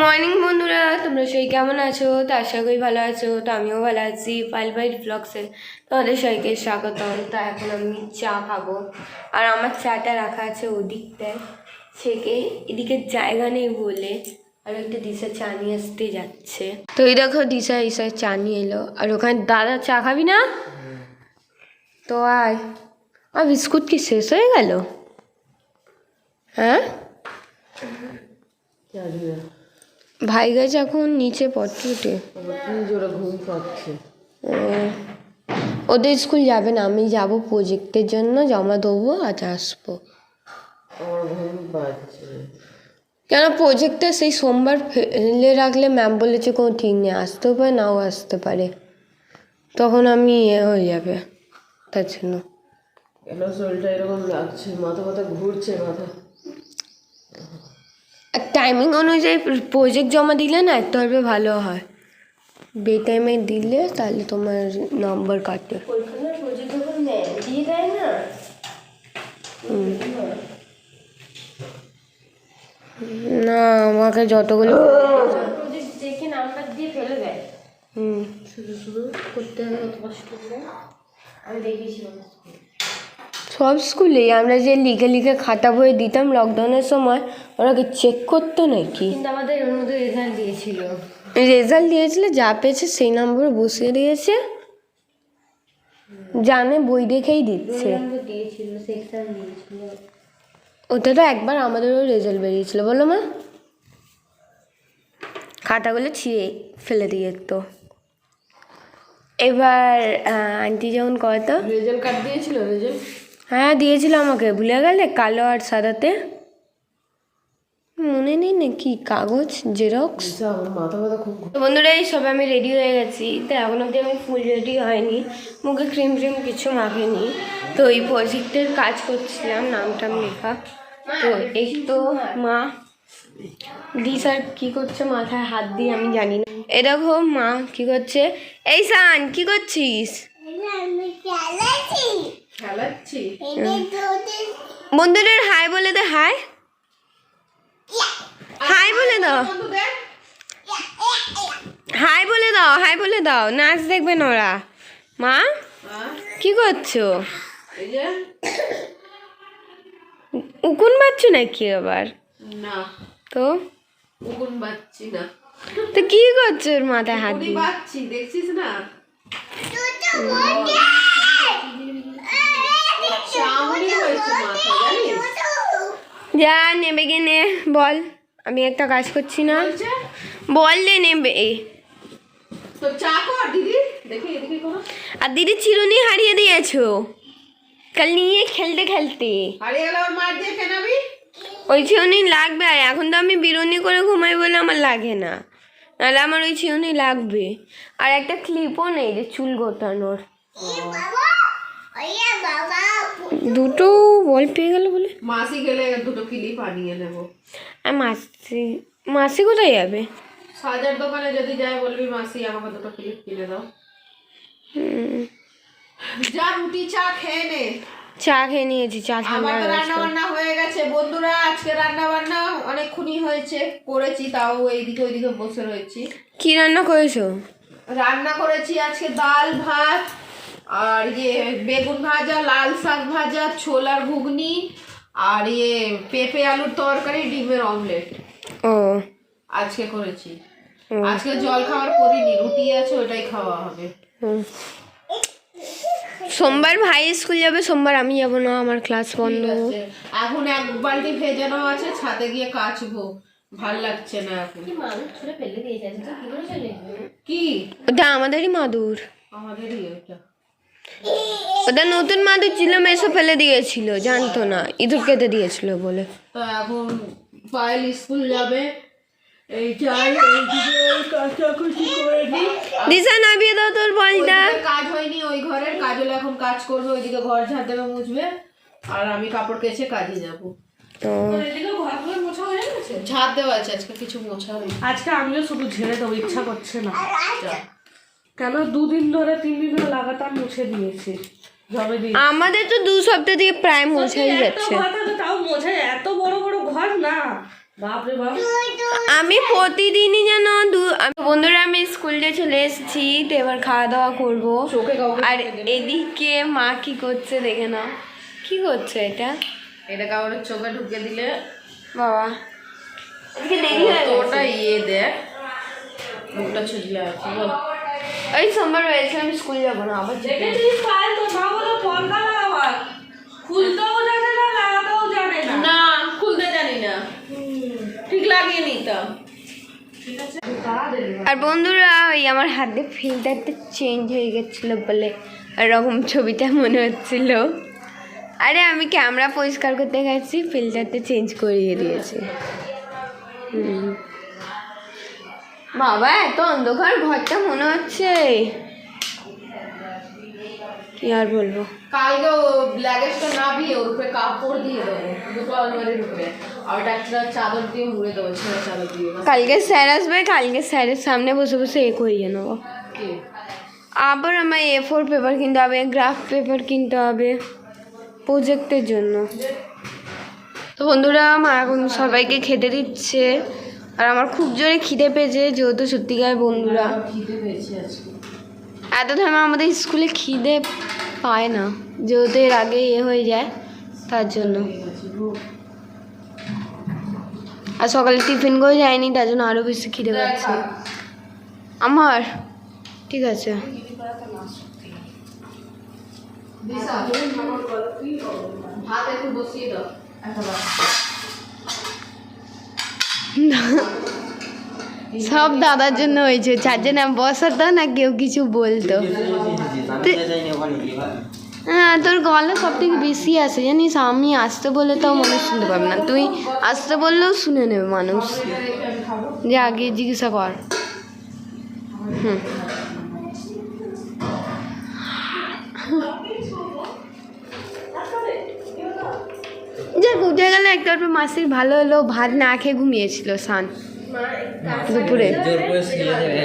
Morning বন্ধুরা, তোমরা সবাই কেমন আছো? তো আশা করি ভালো আছো, তো আমিও ভালো আছি ফাইল বাইট ব্লগসে তোমাদের সবাইকে স্বাগতম। তো এখন আমি চা খাব। আর আমার চাটা রাখা আছে ওদিকটায় থেকে। এদিকে জায়গা নেই বলে আর একটা দিশা চা নিয়ে আসতে যাচ্ছে। তো এই দেখো দিশা ইসা চা নিয়ে এলো। আর ওখানে দাদা চা খাবি না? তো আয়। আর বিস্কুট কি শেষ হয়ে গেল? হ্যাঁ? ভাই গেছে এখন নিচে পড়তে উঠে ওরা ঘুম পাচ্ছে। ওদের স্কুল যাবে না আমি যাব প্রজেক্টের জন্য জমা দেবো আজ আসব। কেন প্রজেক্টটা সেই সোমবার ফেলে রাখলে ম্যাম বলেছে কোনো ঠিক নেই আসতেও পারে নাও আসতে পারে। তখন আমি ইয়ে হয়ে যাবে তার জন্য। কেন শরীরটা এরকম লাগছে? মাথা মাথা ঘুরছে মাথা। টাইমিং অনুযায়ী প্রজেক্ট জমা দিলে না হবে ভালো হয়। বে টাইমে দিলে তাহলে তোমার নম্বর কাটে। না? না আমাকে যতগুলো দেখে নাম্বার দিয়ে ফেলে দেয়। হুম। শুধু শুধু করতে হবে কষ্ট করে। আমি দেখেছিলাম সব স্কুলেই আমরা যে লিখে লিখে খাতা বই দিতাম লকডাউনের সময় ওরা কি চেক করতো নাকি? কিন্তু আমাদের ওর মধ্যে রেজাল্ট দিয়েছিল। রেজাল্ট দিয়েছিল যা পেয়েছে সেই নম্বর বসিয়ে দিয়েছে। জানে বই দেখেই দিচ্ছে। দিয়েছিল সেকশন দিয়েছিল ওটা তো একবার আমাদেরও রেজাল্ট বেরিয়েছিল বলো মা। খাতাগুলো ছিঁড়ে ফেলে দিয়ে তো এবার আন্টি যখন কত রেজাল্ট কার্ড দিয়েছিল রেজাল্ট হ্যাঁ দিয়েছিল আমাকে। ভুলে গেলে? কালো আর সাদাতে? মনে নেই নাকি? কাগজ? জেরক্স? তো বন্ধুরা, এই সব আমি রেডি হয়ে গেছি। তো এখন অবধি আমি ফুল রেডি হয়নি। মুখে ক্রিম ট্রিম কিছু মাখিনি। তো এই প্রজেক্টের কাজ করছিলাম নাম টাম লেখা। তো এই তো মা। দি স্যার কী করছে? মাথায় হাত দিয়ে আমি জানি না। এ দেখো, মা কি করছে? এই সান, কি করছিস? খেলাচ্ছি। বন্ধুদের হাই বলে দে হাই। হাই বলে দাও। হাই বলে দাও হাই বলে দাও। নাচ দেখবেন ওরা। মা কি করছ? উকুন পাচ্ছ নাকি আবার? না। তো? উকুন বাচ্ছি না। তো কি করছ ওর মাথায় হাত দিয়ে? দেখছিস না চাউনি হয়েছে মাথা জানিস যা নেবে গে নে বল। আমি একটা কাজ করছি না। বলছে? বল দে নেবে। আর দিদি? চিরুনি হারিয়ে দিয়েছ। কাল নিয়ে খেলতে খেলতে। ওই চিরুনি লাগবে আর এখন তো আমি বিরুনি করে ঘুমাই বলে আমার লাগে না। নাহলে আমার ওই চিরুনি লাগবে। আর একটা ক্লিপও নেই যে চুল গোটানোর। দুটো বল পেয়ে গেল বলে? মাসি গেলে দুটো ক্লিপ আনিয়ে নেব। আর মাসি মাসি কোথায় যাবে? সাজার দোকানে যদি যায় বলবি মাসি আমাকে দুটো ক্লিপ কিনে দাও। যা রুটি চা খেয়ে নে। চা খেয়ে নিয়েছি চা ঠান্ডা আমার রান্না। বান্না হয়ে গেছে। বন্ধুরা আজকে রান্না বান্না অনেকক্ষণই হয়েছে করেছি তাও এইদিকে ওইদিকে বসে রয়েছি। কি রান্না করেছ? রান্না করেছি আজকে ডাল ভাত আর ইয়ে বেগুন ভাজা লাল শাক ভাজা ছোলার ঘুগনি আর ইয়ে পেঁপে আলুর তরকারি ডিমের অমলেট। ও। আজকে করেছি। আজকে জল খাবার করিনি রুটি আছে ওটাই খাওয়া হবে। হুম। সোমবার ভাই স্কুল যাবে সোমবার আমি যাব না আমার ক্লাস বন্ধ। এখন এক বালতি ভেজানো আছে ছাদে গিয়ে কাচবো। ভালো লাগছে না এখন। মানুষ ছুড়ে ফেলে দিয়েছে তো কি করে চলে কি? ওটা আমাদেরই মাদুর। আমাদেরই ওটা। ওটা নতুন মাদুর ছিল মেসো ফেলে দিয়েছিল জানতো না। ইঁদুর কেটে দিয়েছিল বলে। এখন পায়েল স্কুল যাবে। এই যাই কাচাকুচি করে দিই দিশা নামিয়ে দাও তোর বলটা। কাজ হয়নি ওই ঘরের কাজল এখন কাজ করবে ওইদিকে ঘর ঝাড় দেবে মুছবে। আর আমি কাপড় কেচে কাজে যাব। ও ঝাড় দেওয়া আছে আজকে কিছু মোছা আজকে আমিও শুধু ঝেড়ে দেবো ইচ্ছা করছে না। কেন? দুদিন ধরে তিন দিন ধরে লাগাতার মুছে দিয়েছি। জবে দিয়ে। আমাদের তো দু সপ্তাহ থেকে প্রায় মোছাই যাচ্ছে। তাও মোছে এত বড় বড় ঘর না। বাপরে বাপ। আমি প্রতিদিনই যেন দু আমি- বন্ধুরা আমি স্কুলে চলে এসেছি তো এবার খাওয়া দাওয়া করব আর এদিকে মা কি করছে দেখে নাও। কি করছে এটা? এটা কাউরে চোখে ঢুকে দিলে। বাবা। এদিকে দেরি হয়ে গেছে। ওটা ইয়ে দেখ। মুখটা ছুটলে আর ওই সোমবার রয়েছে আমি স্কুল যাব না আবার তো মা বলে পর্দা লাগাবার খুলতেও জানে না লাগাতেও জানে না। না খুলতে জানি না। ঠিক লাগিয়ে নিতাম আর বন্ধুরা ওই আমার হাতে ফিল্টারটা চেঞ্জ হয়ে গেছিল বলে এরকম ছবিটা মনে হচ্ছিল। আরে আমি ক্যামেরা পরিষ্কার করতে গেছি ফিল্টারটা চেঞ্জ করিয়ে দিয়েছি। হুম। বাবা এত অন্ধকার ঘরটা মনে হচ্ছে। কি আর বলব? কালকে ও লাগেজটা না দিয়ে ওর উপরে কাপড় দিয়ে দেবো দুটো আলমারির উপরে আর একটা চাদর দিয়ে মুড়ে দেবো ছেঁড়া চাদর দিয়ে কালকে স্যার আসবে কালকে স্যারের সামনে বসে বসে এ করিয়ে নেব। আবার আমার এ ফোর পেপার কিনতে হবে গ্রাফ পেপার কিনতে হবে প্রজেক্টের জন্য। তো বন্ধুরা মা এখন সবাইকে খেতে দিচ্ছে। আর আমার খুব জোরে খিদে পেয়েছে যেহেতু সত্যিকার বন্ধুরা। আবার খিদে পেয়েছে আজকে। এত ধরনের আমাদের স্কুলে খিদে পায় না যেহেতু এর আগে এ হয়ে যায় তার জন্য। আর সকালে টিফিন করে যায়নি তার জন্য আরও বেশি খিদে পাচ্ছে। আমার? ঠিক আছে। দিশা, ভাত একটু বসিয়ে দাও। সব দাদার জন্য হয়েছে। যার জন্য বসাতো না, কেউ কিছু বলতো। হ্যাঁ তোর গলা সব থেকে বেশি আসে, জানিস? আমি আসতে বলে তাও মানুষ শুনতে পাবে না। তুই আসতে বললেও শুনে নেবে মানুষ। যে আগে জিজ্ঞাসা কর। হুম। উঠে গেলে একটা একটু মাসির ভালো হলো ভাত না খেয়ে ঘুমিয়েছিল সান। দুপুরে। হয়ে।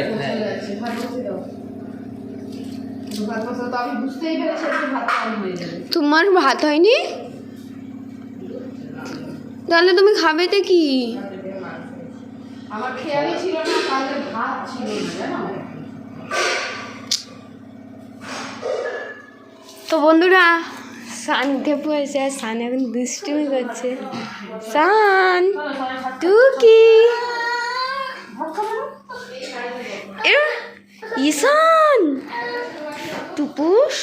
তোমার ভাত হয়নি? তাহলে তুমি খাবে তো কি? আমার খেয়ালই ছিল না কালকে ভাত ছিল না জানো? তো বন্ধুরা সান উঠে পড়েছে আর সান এখন দুষ্টুমি করছে। সান টুকি এ, ঈশান টুপুস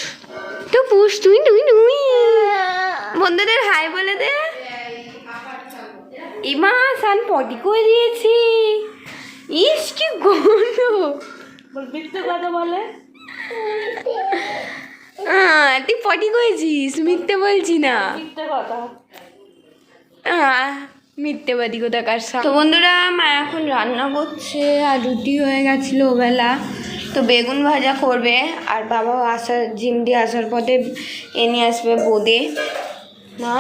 টুপুস তুই তুই তুই বন্ধুদের হাই বলে দে। ইমা সান পটি করে দিয়েছি। ইস কি গন্ধ। মিথ্যে কথা বলে। তুই পটি করেছিস? মিথ্যে বলছি না। মিথ্যে কথা। আহ, মিথ্যেবাদী কোথাকার তো বন্ধুরা মা এখন রান্না করছে আর রুটি হয়ে গেছিল ওবেলা। তো বেগুন ভাজা করবে আর বাবা আসার জিম দিয়ে আসার পথে এনে আসবে বোঁদে। না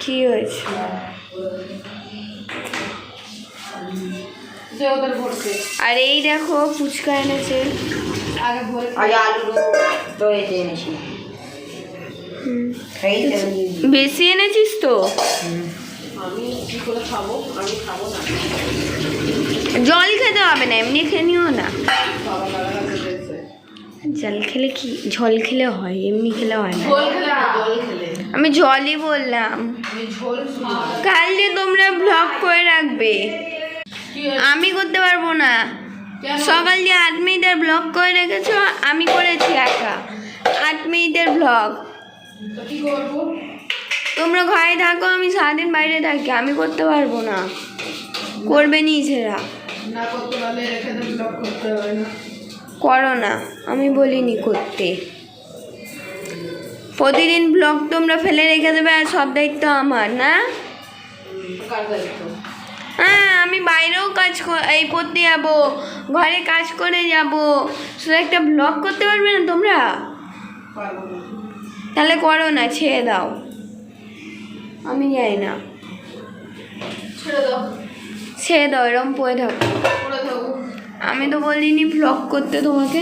কি হয়েছে? আর এই দেখো ফুচকা এনেছে। আগে আলু রয়েছে এনেছি খাইতে বেশি এনেছিস তো? আমি কি করে খাব? আমি খাব না। জল খেতে হবে না এমনি খেয়ে নিও না। জল খেলে কি? ঝোল খেলে হয় এমনি খেলে হয় না। আমি জলই বললাম। আমি ঝোল শুনি কাল দিয়ে তোমরা ব্লগ করে রাখবে। আমি করতে পারব না? সকাল দিয়ে আট মিনিটের ব্লগ করে রেখেছো আমি করেছি একা। আট মিনিটের ব্লগ তোমরা ঘরে থাকো আমি সারাদিন বাইরে থাকি আমি করতে পারব না। করবে নিজেরা করো না আমি বলিনি করতে। প্রতিদিন ব্লগ তোমরা ফেলে রেখে দেবে আর সব দায়িত্ব আমার না? হ্যাঁ আমি বাইরেও কাজ এই করতে যাব। ঘরে কাজ করে যাব। শুধু একটা ব্লগ করতে পারবে না তোমরা? তাহলে করো না ছেড়ে দাও। আমি যাই না। ছেড়ে দাও। ছেড়ে দাও এরম পড়ে থাকো। আমি তো বলিনি ব্লগ করতে তোমাকে।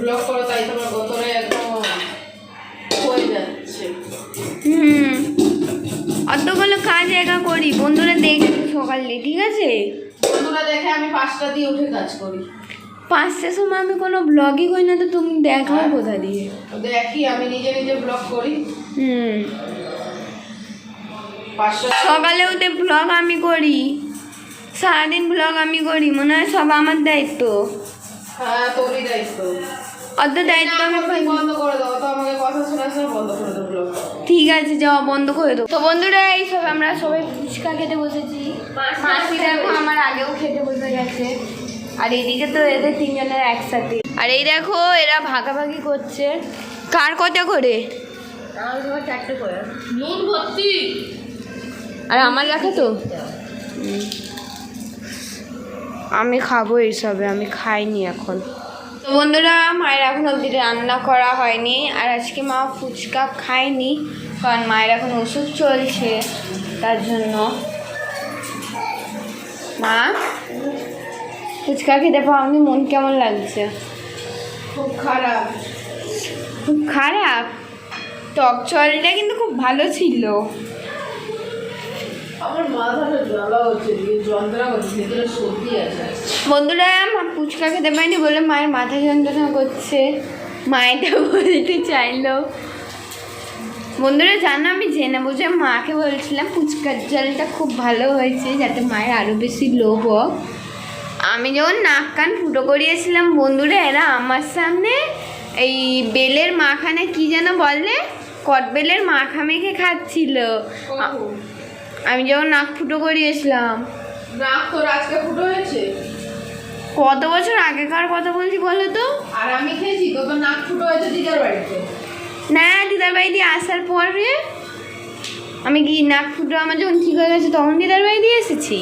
ব্লক করো তাই তোমার গতরে একদম করি? বন্ধুরা দেখবে সকালে ঠিক আছে? বন্ধুরা দেখে আমি পাঁচটা দিয়ে উঠে কাজ করি। পাঁচটার সময় আমি কোনো ব্লগই করি না তো তুমি দেখাও কোথা দিয়ে? দেখি আমি নিজে নিজে ব্লগ করি। হুম। সকালে উঠে ব্লগ আমি করি। সারাদিন ব্লগ আমি করি মনে হয় সব আমার দায়িত্ব। হ্যাঁ তোরই দায়িত্ব। অত দায়িত্ব আমি বন্ধ করে দেবো তো আমাকে কথা শোনাস বন্ধ করে দেবো ঠিক আছে যাওয়া বন্ধ করে দেবো তো বন্ধুরা এই সব আমরা সবাই ফুচকা খেতে বসেছি। মাসি দেখো আমার আগেও খেতে বসে গেছে। আর এদিকে তো এদের তিনজনের একসাথে। আর এই দেখো এরা ভাগাভাগি করছে। কার কত করে? আর আমার রাখে তো? আমি খাব এইসবে আমি খাইনি এখন। তো বন্ধুরা মায়ের এখন অবধি রান্না করা হয়নি আর আজকে মা ফুচকা খায়নি কারণ মায়ের এখন ওষুধ চলছে তার জন্য। মা ফুচকা খেতে পাওনি মন কেমন লাগছে? খুব খারাপ। খুব খারাপ? টক জলটা কিন্তু খুব ভালো ছিল। বন্ধুরা মা ফুচকা খেতে পারিনি বলে মায়ের মাথা যন্ত্রণা করছে। মায়েরটা বলতে চাইলো। বন্ধুরা জানো আমি জেনে বুঝে মাকে বলছিলাম ফুচকার জলটা খুব ভালো হয়েছে যাতে মায়ের আরও বেশি লোভ হোক। আমি যখন নাক কান ফুটো করিয়েছিলাম বন্ধুরা এরা আমার সামনে এই বেলের মাখানে কি যেন বললে কটবেলের মাখা মেখে খাচ্ছিল আমি যখন নাক ফুটো করিয়েছিলাম। নাক তোর আজকে ফুটো হয়েছে? কত বছর আগেকার কথা বলছি বলো তো? আর আমি খেয়েছি তো তো নাক ফুটো হয়েছে দিদার বাড়িতে। না দিদার বাড়ি দিয়ে আসার পরে আমি কি নাক ফুটো আমার যখন ঠিক হয়ে গেছে তখন দিদার বাড়ি দিয়ে এসেছি।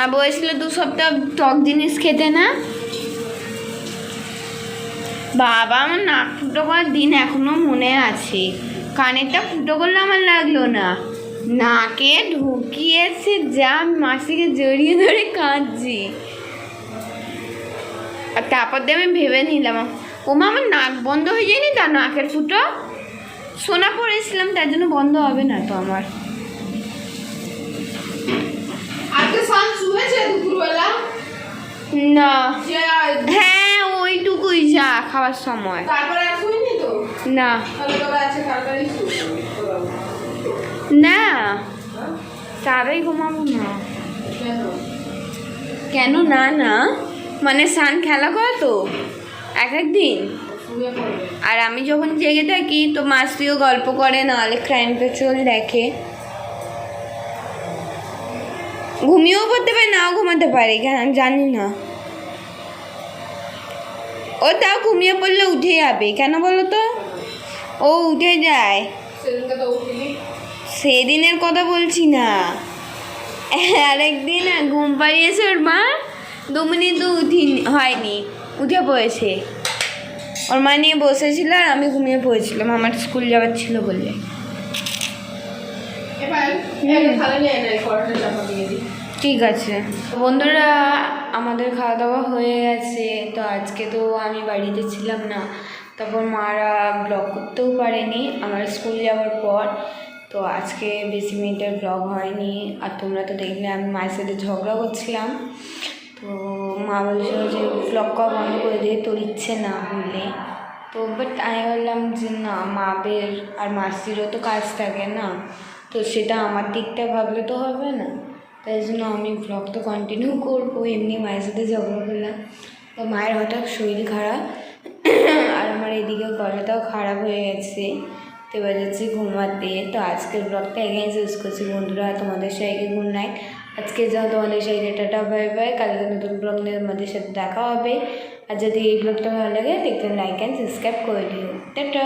আর বলেছিল দু সপ্তাহ টক জিনিস খেতে না। বাবা আমার নাক ফুটো করার দিন এখনও মনে আছে। কানেরটা ফুটো করলে আমার লাগল না। নাকে ঢুকিয়েছে যা মাসিকে জড়িয়ে ধরে কাঁদছি। আর তারপর দিয়ে আমি ভেবে নিলাম ওমা আমার নাক বন্ধ হয়ে যায়নি তার নাকের ফুটো? সোনা পড়েছিলাম তার জন্য বন্ধ হবে না তো আমার। না। হ্যাঁ ওইটুকুই যা খাওয়ার সময়। না। না। তারাই ঘুমাবো না। কেন? না না। মানে সান খেলা করে তো। এক এক দিন। আর আমি যখন জেগে থাকি, তো মাসিও গল্প করে, নাহলে ক্রাইম পেট্রোল দেখে। ঘুমিয়েও পড়তে পারে, নাও ঘুমাতে পারে কেন আমি জানি না। ও তাও ঘুমিয়ে পড়লে উঠে যাবে। কেন বলো তো? ও উঠে যায়। সেদিনের কথা বলছি না। আরেকদিন ঘুম পাড়িয়েছে ওর মা দু মিনিট তো উঠি হয়নি উঠে পড়েছে। ওর মা নিয়ে বসেছিল আর আমি ঘুমিয়ে পড়েছিলাম আমার স্কুল যাওয়ার ছিল বলে ঠিক আছে। বন্ধুরা আমাদের খাওয়া দাওয়া হয়ে গেছে তো আজকে তো আমি বাড়িতে ছিলাম না। তারপর মারা ব্লগ করতেও পারেনি আমার স্কুল যাওয়ার পর। তো আজকে বেশি মিনিটের ব্লগ হয়নি, আর তোমরা তো দেখলে আমি মায়ের সাথে ঝগড়া করছিলাম। তো মা বলছিল যে ব্লগ করা বন্ধ করে দিয়ে তোর ইচ্ছে না হলে। তো বাট আমি বললাম যে না, মাদের আর মাসিরও তো কাজ থাকে না, তো সেটা আমার দিকটা ভাবলে তো হবে না। তাই জন্য আমি ব্লগ তো কন্টিনিউ করব, এমনি মায়ের সাথে ঝগড়া করলাম। তো মায়ের হঠাৎ শরীর খারাপ, আর আমার এদিকে গলাটাও খারাপ হয়ে গেছে। তো এবার যাচ্ছি ঘুমাতে তো আজকের ব্লগটা এখানে শেষ করছি বন্ধুরা তোমাদের সবাইকে গুড নাইট আজকে যাও তোমাদের সবাইকে টাটা বাই বাই কালকে নতুন ব্লগ নিয়ে তোমাদের সাথে দেখা হবে। আর যদি এই ব্লগটা ভালো লাগে, দেখতে লাইক অ্যান্ড সাবস্ক্রাইব করে দিও। টাটা!